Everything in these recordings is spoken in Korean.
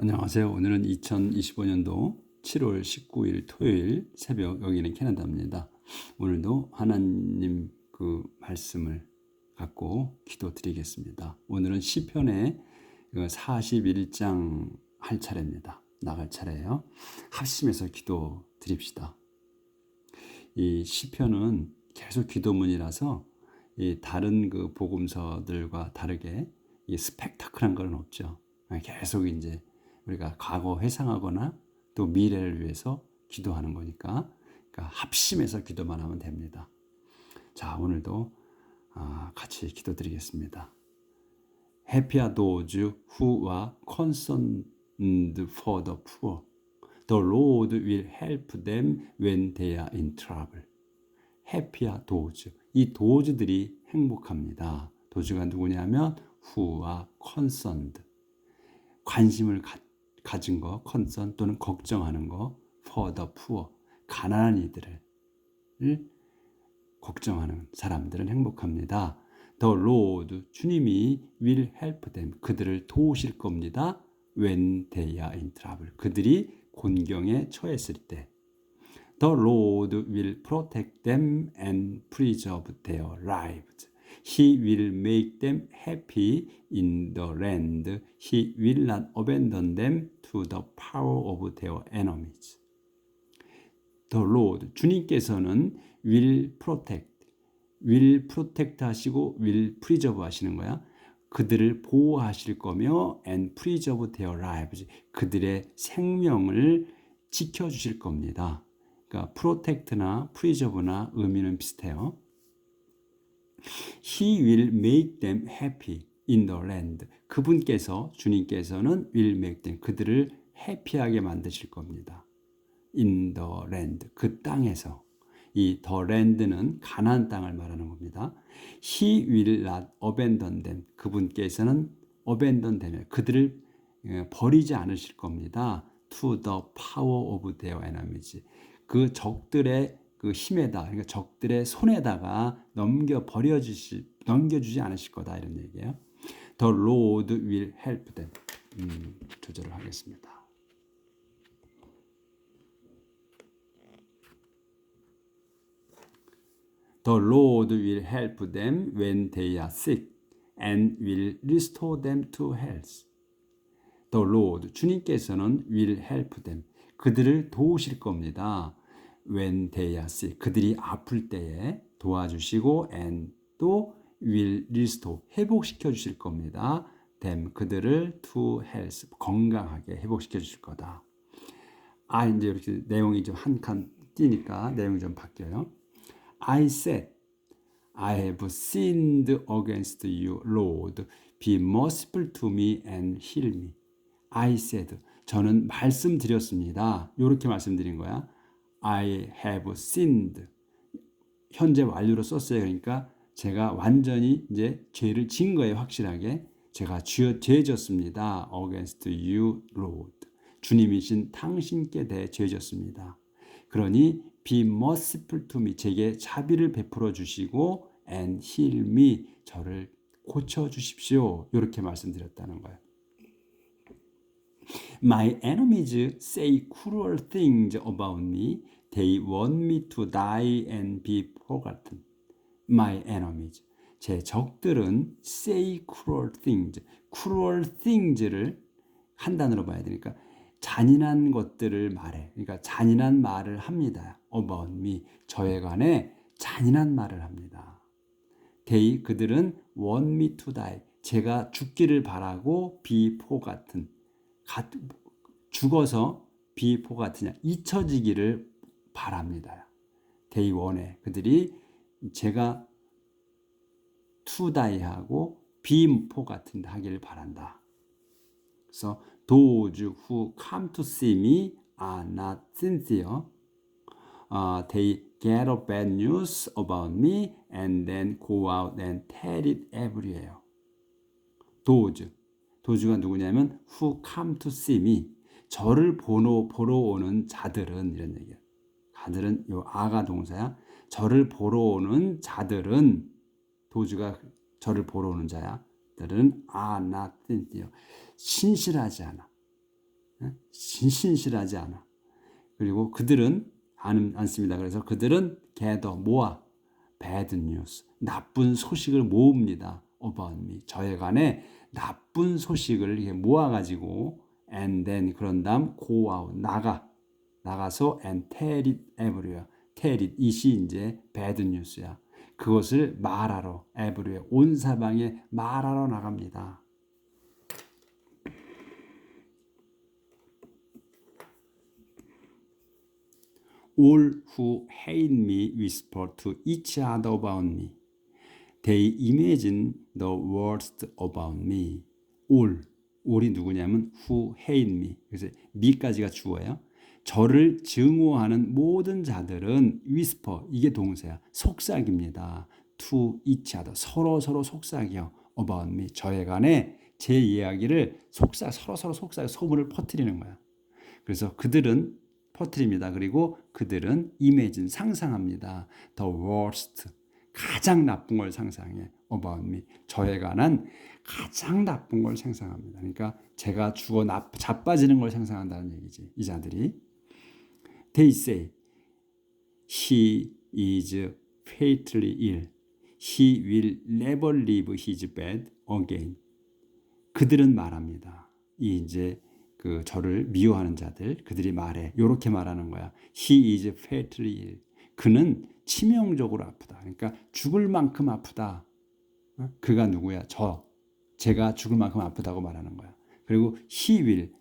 안녕하세요. 오늘은 2025년도 7월 19일 토요일 새벽 여기는 캐나다입니다. 오늘도 하나님 그 말씀을 갖고 기도 드리겠습니다. 오늘은 시편의 41장 할 차례입니다. 나갈 차례예요. 합심해서 기도 드립시다. 이 시편은 계속 기도문이라서 이 다른 그 복음서들과 다르게 이 스펙타클한 건 없죠. 계속 이제 우리가 과거 회상하거나 또 미래를 위해서 기도하는 거니까 그러니까 합심해서 기도만 하면 됩니다. 자, 오늘도 아, 같이 기도드리겠습니다. Those who are concerned the Lord will help them when they are in trouble. Are those. 이 도즈들이 행복합니다. 도즈가 누구냐면 are concerned. 관심을 갖 가진 거, 컨선 또는 걱정하는 거, for the poor, 가난한 이들을 걱정하는 사람들은 행복합니다. The Lord, 주님이 will help them, 그들을 도우실 겁니다. When they are in trouble, 그들이 곤경에 처했을 때. The Lord will protect them and preserve their lives. He will make them happy in the land. He will not abandon them to the power of their enemies. The Lord, 주님께서는 will protect, will protect 하시고 will preserve 하시는 거야. 그들을 보호하실 거며 and preserve their lives. 그들의 생명을 지켜주실 겁니다. 그러니까 protect나 preserve나 의미는 비슷해요. He will make them happy in the land. 그분께서 주님께서는 will make them 그들을 해피하게 만드실 겁니다. in the land 그 땅에서 이 the land는 가나안 땅을 말하는 겁니다. He will not abandon them 그분께서는 abandon them 그들을 버리지 않으실 겁니다. to the power of their enemies 그 적들의 그 힘에다 그러니까 적들의 손에다가 넘겨 버려 주시 넘겨 주지 않으실 거다 이런 얘기예요. The Lord will help them. 음, 조절을 하겠습니다. When they are sick and will restore them to health. The Lord 주님께서는 will help them 그들을 도우실 겁니다. When they are sick. 그들이 아플 때에 도와주시고 and 또 will restore 회복시켜 주실 겁니다. them 그들을 to health 건강하게 회복시켜 주실 거다. 아 이제 이렇게 내용이 좀 한칸 띄니까 내용이 좀 바뀌어요. I said I have sinned against you, Lord. Be merciful to me and heal me. I said 저는 말씀드렸습니다. 이렇게 말씀드린 거야. I have sinned. 현재 완료로 썼어요. 그러니까 제가 완전히 이제 죄를 진 거예요. 확실하게. 제가 죄, 죄졌습니다. against you, Lord. 주님이신 당신께 대해 죄 졌습니다. 그러니 be merciful to me. 제게 자비를 베풀어 주시고 and heal me. 저를 고쳐 주십시오. 이렇게 말씀드렸다는 거예요. My enemies say cruel things about me. They want me to die and be forgotten. My enemies. 제 적들은 say cruel things. cruel things를 한 단어로 봐야 되니까 잔인한 것들을 말해. 그러니까 잔인한 말을 합니다. about me. 저에 관해 잔인한 말을 합니다. they 그들은 want me to die. 제가 죽기를 바라고 be forgotten. 죽어서 비포 같으냐 잊혀지기를 바랍니다. 데이 원에 그들이 제가 투다이하고 비포 같은 하기를 바란다. 그래서 those who come to see me are not sincere. Uh, they get a bad news about me and then go out and tell it everywhere. those 도주가 누구냐면 who come to see me 저를 보러, 보러 오는 자들은 이런 얘기야. 자들은 요 아가 동사야. 저를 보러 오는 자들은 도주가 저를 보러 오는 자야. 들은 not sincere. 신실하지 않아. 예? 신- 신실하지 않아. 그리고 그들은 안, 않습니다. 그래서 그들은 gather 모아 bad news 나쁜 소식을 모읍니다. Me 저에 관해 나쁜 소식을 이렇게 모아가지고 and then 그런 다음 go out 나가 나가서 and tell it everywhere tell it 이시 이제 bad news야. 그것을 말하러 everywhere 온 사방에 말하러 나갑니다. All who hate me whisper to each other about me. They imagine the worst about me. All, all이 누구냐면 who hate me. 그래서 me까지가 주어예요. 저를 증오하는 모든 자들은 whisper, 이게 동사야. 속삭입니다. to each other. 서로 서로 속삭여. about me. 저에 관해 제 이야기를 속삭, 서로 서로 속삭여 소문을 퍼뜨리는 거야. 그래서 그들은 퍼뜨립니다. 그리고 그들은 imagine 상상합니다. the worst 가장 나쁜 걸 상상해 me 저에 관한 가장 나쁜 걸 상상합니다. 그러니까 제가 죽어 나, 자빠지는 걸 상상한다는 얘기지. 이 자들이 they say he is fatally ill. He will never leave his bed again. 그들은 말합니다. 이 이제 그 저를 미워하는 자들 그들이 말해 요렇게 말하는 거야. He is fatally ill. 그는 치명적으로 아프다. 그러니까 죽을 만큼 아프다. 어? 그가 누구야? 저. 제가 죽을 만큼 아프다고 말하는 거야. 그리고 he will.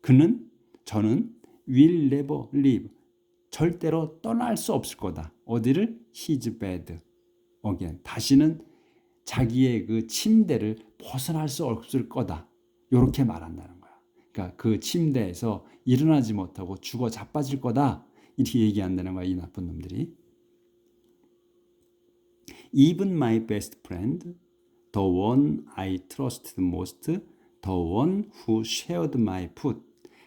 그는 저는 will never leave. 절대로 떠날 수 없을 거다. 어디를? his bed. again. 다시는 자기의 그 침대를 벗어날 수 없을 거다. 요렇게 말한다는 거야. 그러니까 그 침대에서 일어나지 못하고 죽어 자빠질 거다. 이렇게 얘기한다는 거야. 이 나쁜 놈들이. Even my best friend, the one I trusted most, the one who shared my food,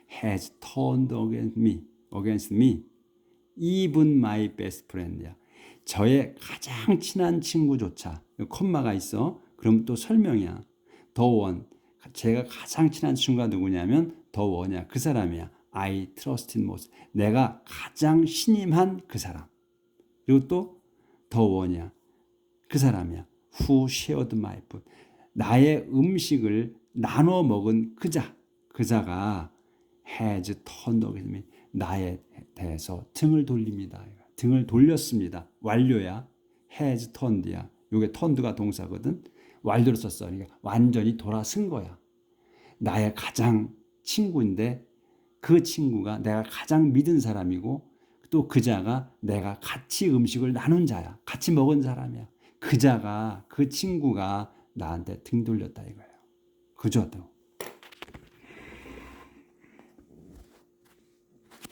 has turned against me. Against me. Even my best friend야. 저의 가장 친한 친구조차 콤마가 있어. 그럼 또 설명이야. the one. 제가 가장 친한 친구가 누구냐면 the one이야. 그 사람이야. I trusted most. 내가 가장 신임한 그 사람. 그리고 또 the one이야. 그 사람이야. Who shared my food. 나의 음식을 나눠 먹은 그자. 그자가 has turned me. 나에 대해서 등을 돌립니다. 등을 돌렸습니다. 완료야. has turned야. 요게 turned가 동사거든. 완료로 썼어. 그러니까 완전히 돌아선 거야. 나의 가장 친구인데 그 친구가 내가 가장 믿은 사람이고 또 그자가 내가 같이 음식을 나눈 자야. 같이 먹은 사람이야. 그자가 그 친구가 나한테 등 돌렸다 이거예요. 또.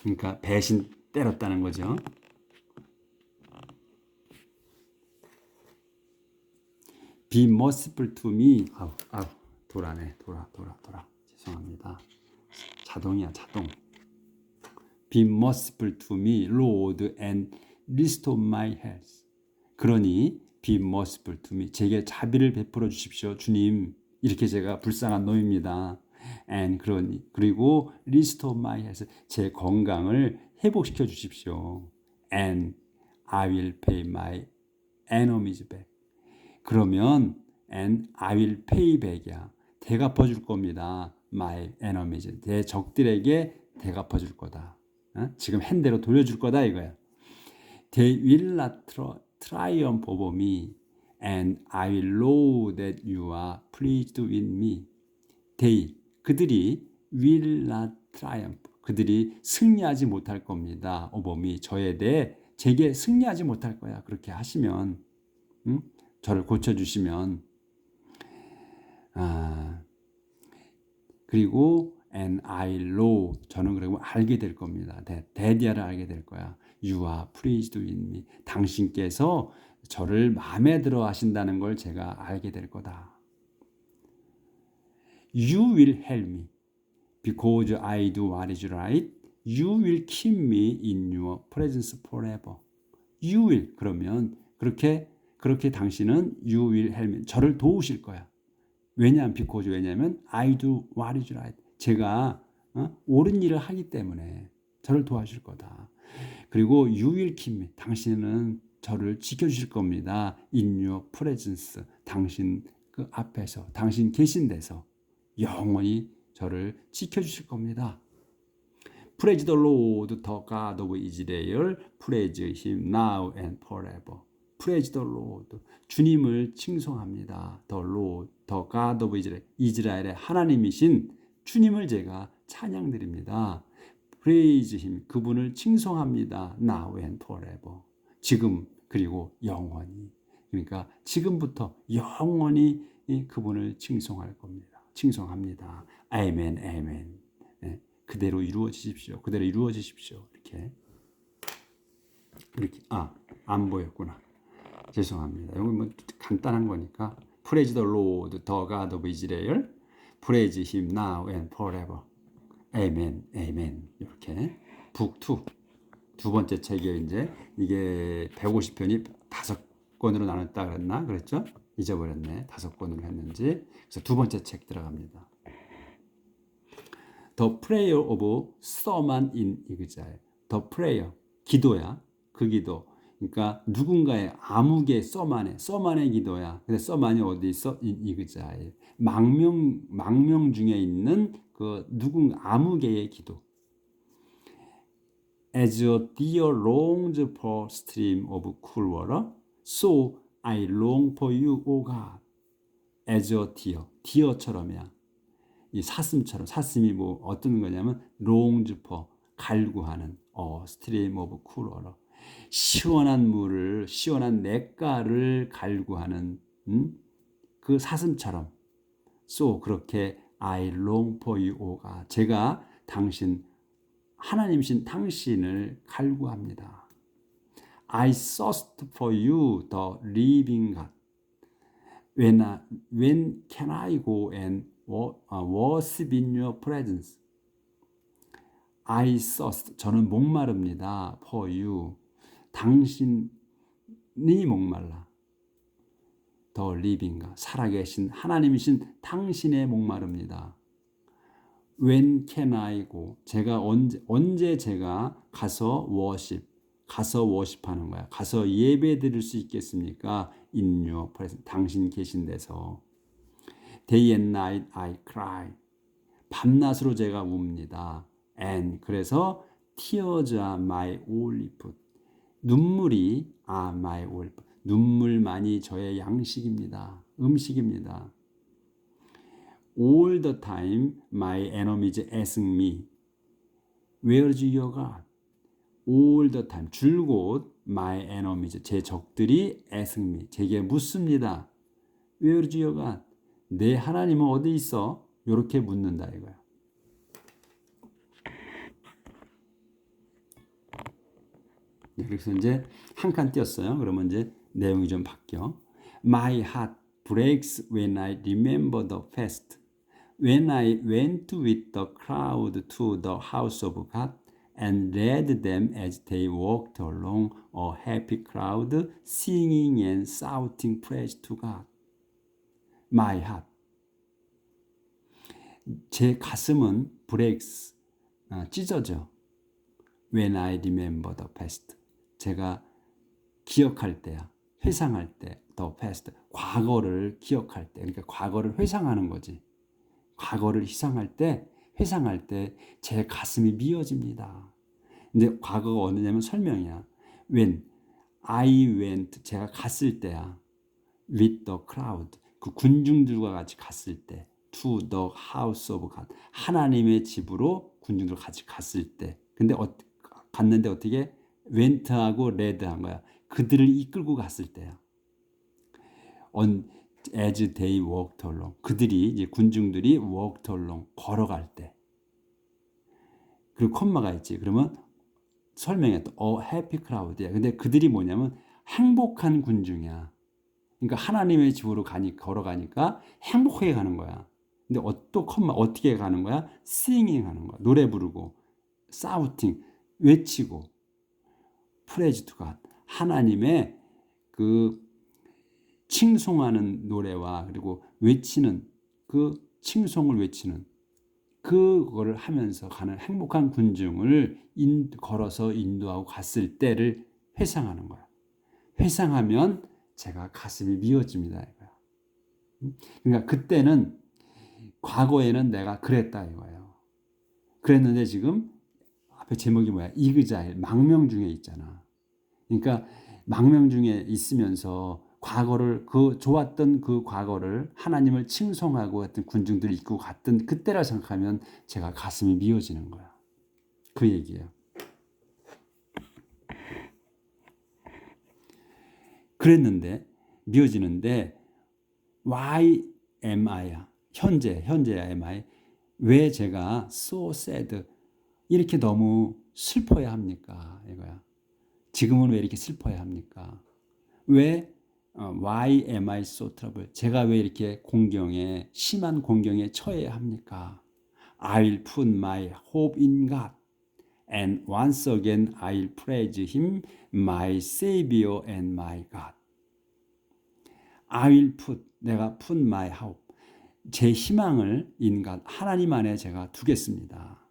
그러니까 배신 때렸다는 거죠. Be merciful. 아우, 아우, 돌아네, 돌아, 돌아, 돌아. 죄송합니다. 자동이야, 자동. Be merciful to me, Lord. 그러니 be merciful to me. 제게 자비를 베풀어 주십시오, 주님. 이렇게 제가 불쌍한 놈입니다. and 그러니 그리고 restore my health. 제 건강을 회복시켜 주십시오. and I will pay my enemies back. 그러면 and I will pay back이야. 대갚아 줄 겁니다. my enemies. 내 적들에게 대갚아 줄 거다. 어? 지금 한 대로 돌려줄 거다 이거야. They will not triumph over me, and I will know that you are pleased with me. They 그들이 will not triumph. 그들이 승리하지 못할 겁니다. over me. 저에 대해 제게 승리하지 못할 거야. 그렇게 하시면 음? 저를 고쳐 주시면 아 그리고 and I know 저는 그리고 알게 될 겁니다. 데디아를 알게 될 거야. With me. 당신께서 저를 마음에 들어 하신다는 걸 제가 알게 될 거다. You will help me because I do what is right. You will keep me in your presence forever. You will 그러면 그렇게 그렇게 당신은 you will help me 저를 도우실 거야. 왜냐하면 because 왜냐하면 I do what is right. 제가 어? 옳은 일을 하기 때문에 저를 도와줄 거다. 그리고 me. 당신은 저를 지켜주실 겁니다. Your presence. 당신 그 앞에서, 당신 계신 데서 영원히 저를 지켜주실 겁니다. Praise the Lord, the God of Israel. Praise Him now and forever. Praise the Lord. 주님을 칭송합니다. The Lord, the God of Israel. 이스라엘의 하나님이신 주님을 제가 찬양드립니다. Praise Him. 그분을 칭송합니다. Now and forever. 지금 그리고 영원히. 그러니까 지금부터 영원히 그분을 칭송할 겁니다. 칭송합니다. 아멘, 아멘. 네, 그대로 이루어지십시오. 그대로 이루어지십시오. 이렇게 이렇게 아안 보였구나. 죄송합니다. 이건 뭐 간단한 거니까 Praise the Lord, the God of Israel. Praise Him now and forever. Amen, Amen. 이렇게 북2 두 번째 책이에요. 이제 이게 150편이 다섯 권으로 나눴다 그랬나 그랬죠? 잊어버렸네. 다섯 권으로 했는지. 그래서 두 번째 책 들어갑니다. The Prayer of Someone in 이그자예요. The Prayer 기도야. 그 기도. 그러니까 누군가의 암흑의 써만의 써만의 기도야. 근데 써만이 어디 있어? 이, 이 글자에 망명 망명 중에 있는 그 누군 암흑의 기도. As a deer longs for stream of cool water, so I long for you, O God. As a deer, deer처럼이야. 이 사슴처럼 사슴이 뭐 어떤 거냐면 for 갈구하는 어 stream of cool water. 시원한 물을 시원한 냇가를 갈구하는 음? 그 사슴처럼 소 그렇게 I long for you, O God. 제가 당신 하나님신 당신을 갈구합니다. I thirst for you, the living God. When, I, when can I go and worship in your presence? I thirst. 저는 목마릅니다. For you. 당신이 목말라. 더 리빙가 살아계신 하나님이신 당신의 목마릅니다. When can I go? 제가 언제 언제 제가 가서 워십 가서 워십하는 거야. 가서 예배 드릴 수 있겠습니까? Presence. 당신 계신 데서. Day and night I cry. 밤낮으로 제가 웁니다. And 그래서 tears are my only food. 눈물이 아 only food. 눈물만이 저의 양식입니다. 음식입니다. All the time my enemies ask me, Where is your God? All the time 줄곧 my enemies 제 적들이 ask me 제게 묻습니다. Where is your God? 내 하나님은 어디 있어? 이렇게 묻는다 이거야. 네, 그래서 이제 한 칸 띄었어요. 그러면 이제 내용이 좀 바뀌어. My heart breaks when I remember the fast. When I went with the crowd to the house of God and led them as they walked along, a happy crowd singing and shouting praise to God. My heart. 제 가슴은 breaks, 아, 찢어져. When I remember the past. 제가 기억할 때야. 회상할 때, the past. 과거를 기억할 때. 그러니까 과거를 회상하는 거지. 과거를 희상할 때, 회상할 때 제 가슴이 미어집니다. 근데 과거가 어느냐면 설명이야. When I went, 제가 갔을 때야. With the crowd, 그 군중들과 같이 갔을 때. To the house of God, 하나님의 집으로 군중들 같이 갔을 때. 근데 어, 갔는데 어떻게? Went하고 led한 거야. 그들을 이끌고 갔을 때야. On as they walked along. 그들이 이제 군중들이 walked along 걸어갈 때. 그리고 콤마가 있지. 그러면 또 a happy crowd야. 근데 그들이 뭐냐면 행복한 군중이야. 그러니까 하나님의 집으로 가니 걸어가니까 행복하게 가는 거야. 근데 또 콤마 어떻게 가는 거야? singing 하는 거야. 노래 부르고 shouting 외치고 praise to God. 하나님의 그 칭송하는 노래와 그리고 외치는 그 칭송을 외치는 그거를 하면서 가는 행복한 군중을 인, 걸어서 인도하고 갔을 때를 회상하는 거야. 회상하면 제가 가슴이 미어집니다. 그러니까 그때는 과거에는 내가 그랬다 이거예요. 그랬는데 지금 앞에 제목이 뭐야? 이그자일 망명 중에 있잖아. 그러니까 망명 중에 있으면서 과거를 그 좋았던 그 과거를 하나님을 칭송하고 했던 군중들이 있고 갔던 그때라 생각하면 제가 가슴이 미어지는 거야. 그 얘기예요. 그랬는데 미어지는데 why am I야 현재 현재야 am I 왜 제가 so sad 이렇게 너무 슬퍼야 합니까 이거야 지금은 왜 이렇게 슬퍼야 합니까 왜 어, why am I so trouble 제가 왜 이렇게 공경에 심한 공경에 처해야 합니까 I'll put my hope in God and once again I'll praise him my savior and my God I will put 내가 put my hope 제 희망을 인간 하나님 안에 제가 두겠습니다.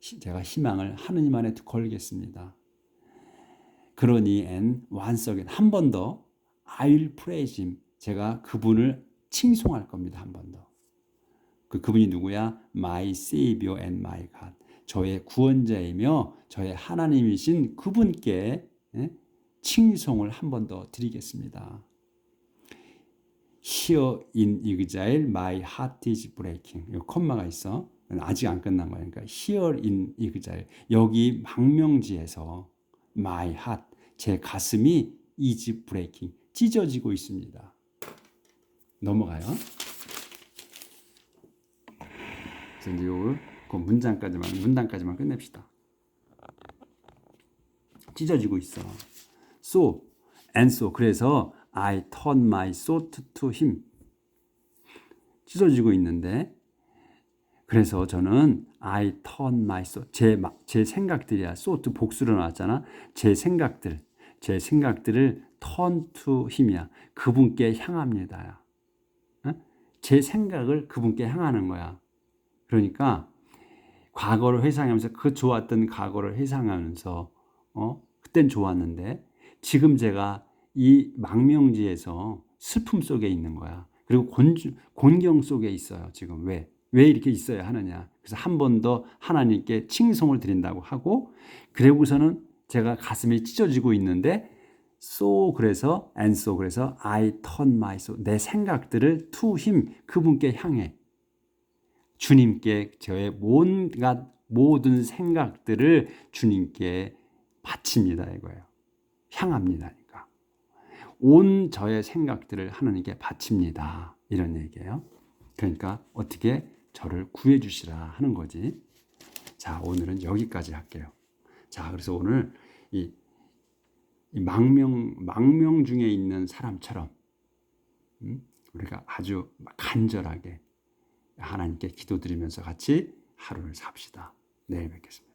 제가 희망을 하나님 안에 걸겠습니다. 그러니 once again 한번더 I will praise him 제가 그분을 칭송할 겁니다. 한 번 더. 그 그분이 누구야? My savior and my God. 저의 구원자이며 저의 하나님이신 그분께 예? 칭송을 한 번 더 드리겠습니다. Here in exile, my heart is breaking. 이 콤마가 있어. 아직 안 끝난 거야. 그러니까 here in exile. 여기 망명지에서 my heart, 제 가슴이 is breaking. 찢어지고 있습니다. 넘어가요. 이제 요그 문장까지만 문단까지만 끝냅시다. 찢어지고 있어. So and so 그래서 I turn my thought to him. 찢어지고 있는데 그래서 저는 I turn my thought 제, 제 생각들이야. thought 복수로 나왔잖아. 제 생각들 제 생각들을 turn to him이야. 그분께 향합니다. 어? 제 생각을 그분께 향하는 거야. 그러니까 과거를 회상하면서 그 좋았던 과거를 회상하면서 어 그땐 좋았는데 지금 제가 이 망명지에서 슬픔 속에 있는 거야. 그리고 곤주, 곤경 속에 있어요. 지금 왜? 왜 이렇게 있어야 하느냐? 그래서 한 번 더 하나님께 칭송을 드린다고 하고 그리고서는 제가 가슴이 찢어지고 있는데 so 그래서 and so 그래서 I turn my soul 내 생각들을 to him 그분께 향해 주님께 저의 온갖 모든 생각들을 주님께 바칩니다 이거예요. 향합니다. 그러니까 온 저의 생각들을 하나님께 바칩니다. 이런 얘기예요. 그러니까 어떻게 저를 구해 주시라 하는 거지. 자, 오늘은 여기까지 할게요. 자, 그래서 오늘 이, 이 망명 망명 중에 있는 사람처럼 음? 우리가 아주 간절하게 하나님께 기도드리면서 같이 하루를 삽시다. 내일 뵙겠습니다.